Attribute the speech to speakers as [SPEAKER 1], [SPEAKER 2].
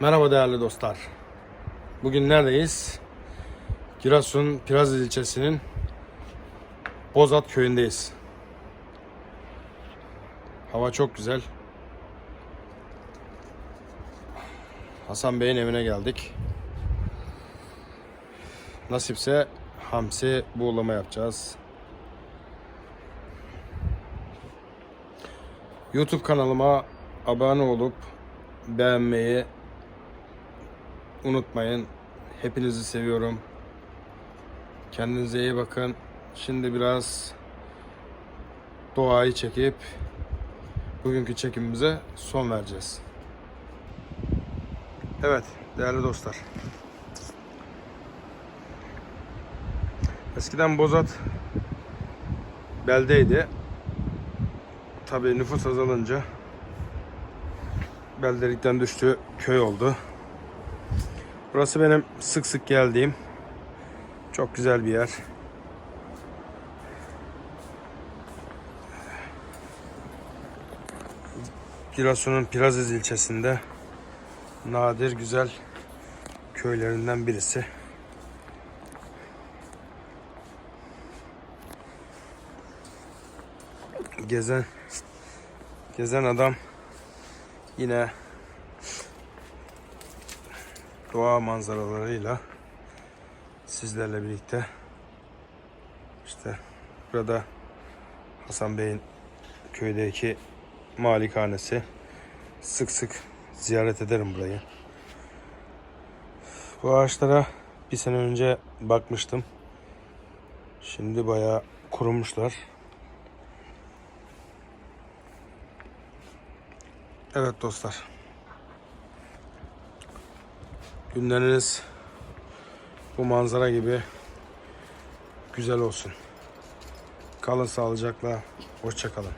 [SPEAKER 1] Merhaba değerli dostlar. Bugün neredeyiz? Giresun Piraziz ilçesinin Bozat köyündeyiz. Hava çok güzel. Hasan Bey'in evine geldik. Nasipse hamsi buğulama yapacağız. YouTube kanalıma abone olup beğenmeyi unutmayın. Hepinizi seviyorum. Kendinize iyi bakın. Şimdi biraz doğayı çekip bugünkü çekimimize son vereceğiz. Evet değerli dostlar. Eskiden Bozat beldeydi. Tabii nüfus azalınca beldelikten düştü köy oldu. Burası benim sık sık geldiğim çok güzel bir yer. Giresun'un Piraziz ilçesinde nadir güzel köylerinden birisi. Gezen gezen adam yine doğa manzaralarıyla sizlerle birlikte işte burada Hasan Bey'in köydeki malikanesi sık sık ziyaret ederim burayı. Bu ağaçlara bir sene önce bakmıştım. Şimdi bayağı kurumuşlar. Evet dostlar. Günleriniz bu manzara gibi güzel olsun. Kalın sağlıcakla. Hoşça kalın.